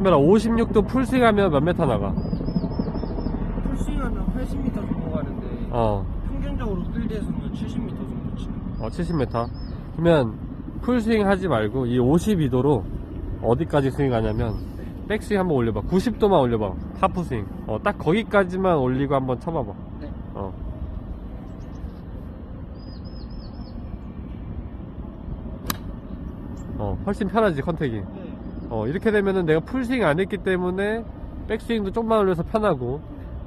정민아 56도 풀스윙 하면 몇 메타 나가? 풀스윙하면 80m 정도 가는데 어, 평균적으로 필드에서는 70m 정도 치는 어 70m. 그러면 풀스윙 하지 말고 이 52도로 어디까지 스윙 하냐면 백스윙 한번 올려봐. 90도만 올려봐. 하프 스윙. 어, 딱 거기까지만 올리고 한번 쳐봐봐. 네. 어. 어, 훨씬 편하지, 컨택이. 네. 어, 이렇게 되면은 내가 풀스윙 안 했기 때문에 백스윙도 좀만 올려서 편하고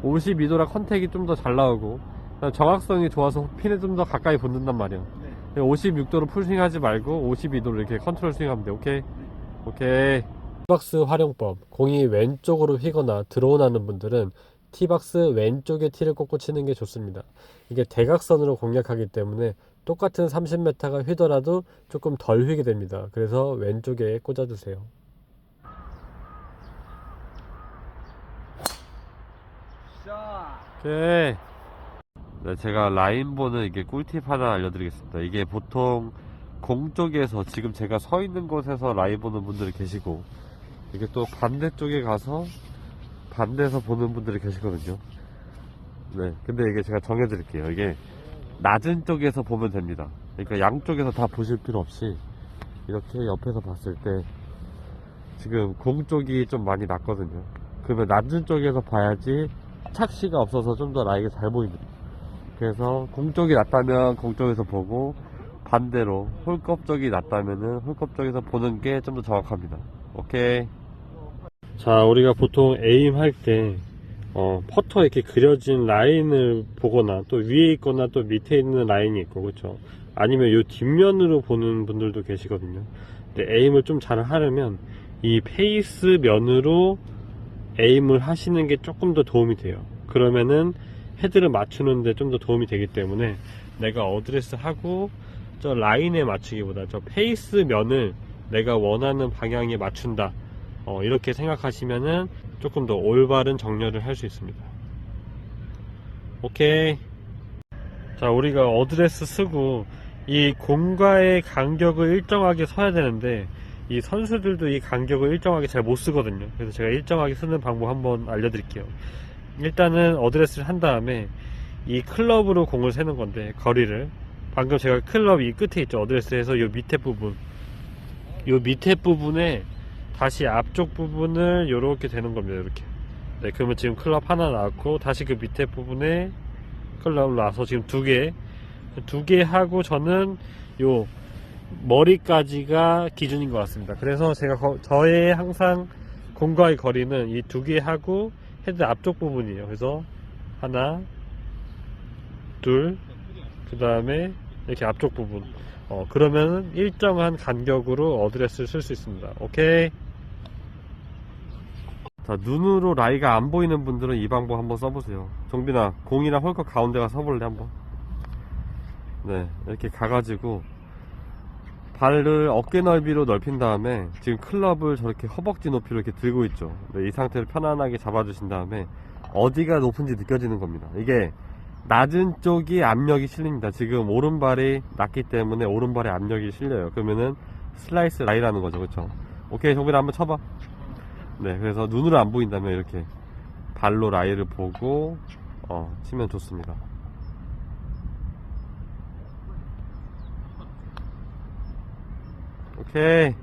52도라 컨택이 좀 더 잘 나오고 정확성이 좋아서 핀에 좀 더 가까이 붙는단 말이야. 네. 56도로 풀스윙 하지 말고 52도로 이렇게 컨트롤 스윙 하면 돼. 오케이. 오케이. 티박스 활용법. 공이 왼쪽으로 휘거나 드로운하는 분들은 티박스 왼쪽에 티를 꽂고 치는 게 좋습니다. 이게 대각선으로 공략하기 때문에 똑같은 30m가 휘더라도 조금 덜 휘게 됩니다. 그래서 왼쪽에 꽂아주세요. 오케이. 네, 제가 라인 보는 이게 꿀팁 하나 알려드리겠습니다. 이게 보통 공 쪽에서 지금 제가 서 있는 곳에서 라인 보는 분들이 계시고 이게 또 반대쪽에 가서 반대에서 보는 분들이 계시거든요. 네, 근데 이게 제가 정해드릴게요. 이게 낮은 쪽에서 보면 됩니다. 그러니까 양쪽에서 다 보실 필요 없이 이렇게 옆에서 봤을 때 지금 공 쪽이 좀 많이 낮거든요. 그러면 낮은 쪽에서 봐야지 착시가 없어서 좀더 라이가 잘 보입니다. 그래서 공 쪽이 낮다면 공 쪽에서 보고 반대로 홀컵 쪽이 낮다면은 홀컵 쪽에서 보는 게 좀 더 정확합니다. 오케이. 자, 우리가 보통 에임 할 때, 어, 퍼터 이렇게 그려진 라인을 보거나 또 위에 있거나 또 밑에 있는 라인이 있고, 그렇죠? 아니면 요 뒷면으로 보는 분들도 계시거든요. 근데 에임을 좀 잘 하려면 이 페이스 면으로 에임을 하시는 게 조금 더 도움이 돼요. 그러면은 헤드를 맞추는데 좀 더 도움이 되기 때문에 내가 어드레스 하고 저 라인에 맞추기보다 저 페이스 면을 내가 원하는 방향에 맞춘다. 어, 이렇게 생각하시면은 조금 더 올바른 정렬을 할 수 있습니다. 오케이. 자, 우리가 어드레스 쓰고 이 공과의 간격을 일정하게 서야 되는데 이 선수들도 이 간격을 일정하게 잘 못 쓰거든요. 그래서 제가 일정하게 쓰는 방법 한번 알려드릴게요. 일단은 어드레스를 한 다음에 이 클럽으로 공을 세는 건데 거리를. 방금 제가 클럽 이 끝에 있죠. 어드레스에서 이 밑에 부분. 이 밑에 부분에 다시 앞쪽 부분을 이렇게 되는 겁니다 이렇게. 네 그러면 지금 클럽 하나 나왔고 다시 그 밑에 부분에 클럽을 놔서 지금 두 개. 두 개 하고 저는 요 머리까지가 기준인 것 같습니다. 그래서 제가 거- 저의 항상 공과의 거리는 이 두 개 하고 헤드 앞쪽 부분이에요. 그래서 하나 둘 그 다음에 이렇게 앞쪽 부분. 어 그러면 일정한 간격으로 어드레스를 쓸 수 있습니다. 오케이. 자 눈으로 라이가 안 보이는 분들은 이 방법 한번 써보세요. 정빈아 공이랑 홀컵 가운데 가 서볼래 한번? 네 이렇게 가가지고 발을 어깨 넓이로 넓힌 다음에 지금 클럽을 저렇게 허벅지 높이로 이렇게 들고 있죠 네, 이 상태를 편안하게 잡아주신 다음에 어디가 높은지 느껴지는 겁니다 이게 낮은 쪽이 압력이 실립니다. 지금 오른발이 낮기 때문에 오른발에 압력이 실려요. 그러면은 슬라이스 라이라는 거죠. 그렇죠? 오케이, 정빈아 한번 쳐봐. 네, 그래서 눈으로 안 보인다면 이렇게 발로 라이를 보고 어, 치면 좋습니다. 오케이.